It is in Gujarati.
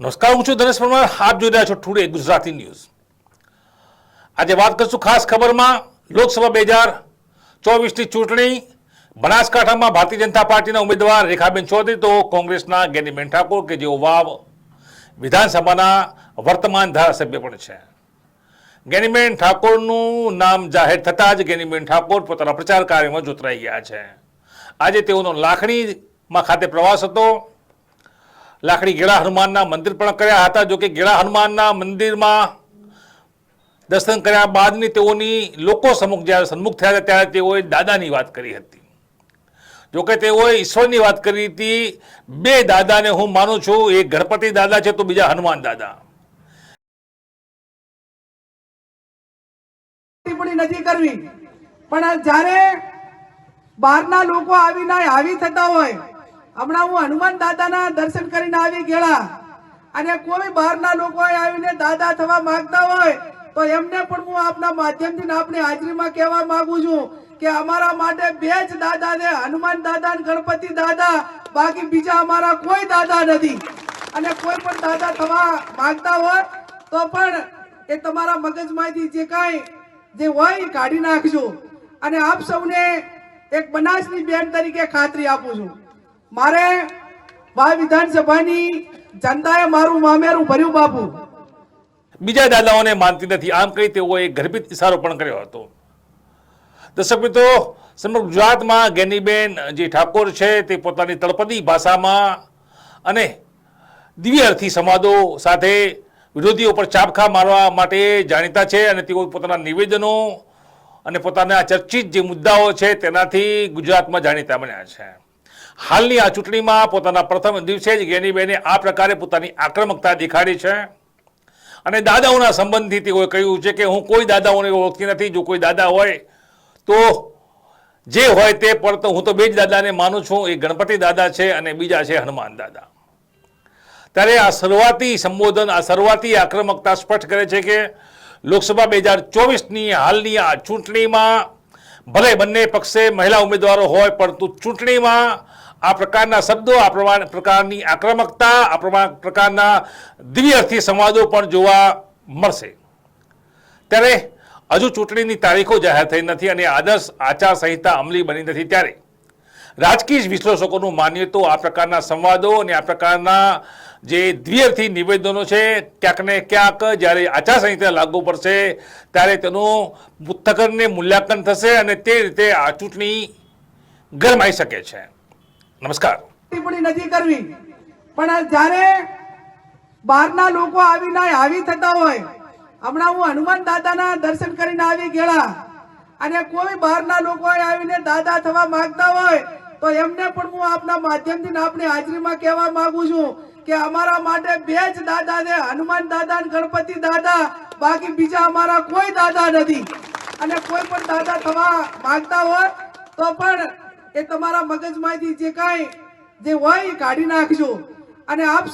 નમસ્કાર, હું છું ધનેશ પરમાર. આપ જોઈ રહ્યા છો ટુડે ગુજરાતી ન્યૂઝ. આજે વાત કરશું ખાસ ખબરમાં લોકસભા બે હજાર ચોવીસની ચૂંટણી. બનાસકાંઠામાં ભારતીય જનતા પાર્ટીના ઉમેદવાર રેખાબેન ચૌધરી, તો કોંગ્રેસના ગેનીબેન ઠાકોર કે જેઓ વાવ વિધાનસભાના વર્તમાન ધારાસભ્ય પણ છે. ગેનીબેન ઠાકોરનું નામ જાહેર થતાં જ ગેનીબેન ઠાકોર પોતાના પ્રચાર કાર્યમાં જોતરાઈ ગયા છે. આજે તેઓનો લાખણીમાં ખાતે પ્રવાસ હતો. લાકડી ગેળા હનુમાનના મંદિર પણ કર્યા હતા. જો કે ગેળા હનુમાનના મંદિરમાં દર્શન કર્યા બાદની તેઓની લોકો સમુખ જ્યારે સન્મુખ થયા હતા ત્યારે તેઓએ દાદાની વાત કરી હતી. જો કે તેઓએ ઈશ્વરની વાત કરી હતી, બે દાદાને હું માનું છું, એક ગણપતિ દાદા છે તો બીજા હનુમાન દાદા. નથી કરવી. પણ જ્યારે બહારના લોકો આવીને આવી થતા હોય હમણાં હું હનુમાન દાદાના દર્શન કરીને આવી ગયેલા. અને કોઈ બહારના લોકો આવીને દાદા થવા માંગતા હોય, તો એમને પણ હું આપના માધ્યમથી આપની હાજરીમાં કહેવા માંગુ છું કે અમારા માટે બે જ દાદા છે, હનુમાન દાદા ગણપતિ દાદા. બાકી બીજા અમારા કોઈ દાદા નથી. અને કોઈ પણ દાદા થવા માંગતા હોય, તો પણ એ તમારા મગજમાંથી જે કાંઈ, જે હોય કાઢી નાખજો. અને આપ સૌને એક બનાસની બેન તરીકે ખાતરી આપું છું. મારે ભાઈ વિધાનસભાની જનતાએ મારું મામેરું ભર્યું બાપુ. બીજા દાદાઓને માનતી નથી. આમ કહી તેઓએ ગર્ભિત ઇશારો પણ કર્યો હતો. દર્શક મિત્રો, સમગ્ર ગુજરાતમાં ગેનીબેન જે ઠાકોર છે તે પોતાની તળપદી ભાષામાં અને દિવ્યાર્થી સંવાદો સાથે વિરોધીઓ પર ચાપખા મારવા માટે જાણીતા છે અને તેઓ પોતાના નિવેદનો અને પોતાના ચર્ચિત જે મુદ્દાઓ છે તેનાથી ગુજરાતમાં જાણીતા બન્યા છે. હાલની આ ચૂંટણીમાં પોતાના પ્રથમ દિવસે જ ગેનીબેને આ પ્રકારે પોતાની આક્રમકતા દેખાડી છે. અને દાદાઓના સંબંધથી તેઓએ કહ્યું છે કે હું કોઈ દાદાઓને ઓળખતી નથી, જો કોઈ દાદા હોય તો જે હોય તે પર તો હું તો બે જ દાદાને માનું છું એ ગણપતિ દાદા છે અને બીજા છે હનુમાન દાદા. ત્યારે આ શરૂઆતી સંબોધન, આ શરૂઆતી આક્રમકતા સ્પષ્ટ કરે છે કે લોકસભા બે હજાર ચોવીસની હાલની આ ચૂંટણીમાં ભલે બંને પક્ષે મહિલા ઉમેદવારો હોય, પરંતુ ચૂંટણીમાં આ પ્રકારના શબ્દો, આ પ્રમાણ, પ્રકારની આક્રમકતા, આ પ્રમાણ, પ્રકારના દ્વિઅર્થી સંવાદો પણ જોવા મળશે. ત્યારે હજુ ચૂંટણીની તારીખો જાહેર થઈ નથી અને આદર્શ આચારસંહિતા અમલી બની નથી ત્યારે. રાજકીય વિશ્લેષકોનું માનીએ તો આ પ્રકારના સંવાદો અને આ પ્રકારના જે દ્વિઅર્થી નિવેદનો છે, ક્યાંક ને ક્યાંક જ્યારે આચારસંહિતા લાગુ પડશે, ત્યારે તેનું પુસ્તકને મૂલ્યાંકન થશે અને તે રીતે આ ચૂંટણી ગરમાઈ શકે છે. નમસ્કાર. ટિપ્પણી નથી કરવી. પણ જ્યારે બહારના લોકો આવીને આવી થતા હોય, હમણાં હું હનુમાન દાદાના દર્શન કરીને આવી ગયેલા. અને કોઈ બહારના લોકો આવીને દાદા થવા માંગતા હોય, તો એમને પણ હું આપના માધ્યમથી આપની હાજરીમાં કહેવા માંગુ છું કે અમારા માટે બે જ દાદા છે, હનુમાન દાદા ગણપતિ દાદા. બાકી બીજા અમારા કોઈ દાદા નથી. અને કોઈ પણ દાદા થવા માંગતા હોય, તો પણ એ તમારા મગજમાંથી જે કાંઈ જે હોય કાઢી નાખજો. અને આપ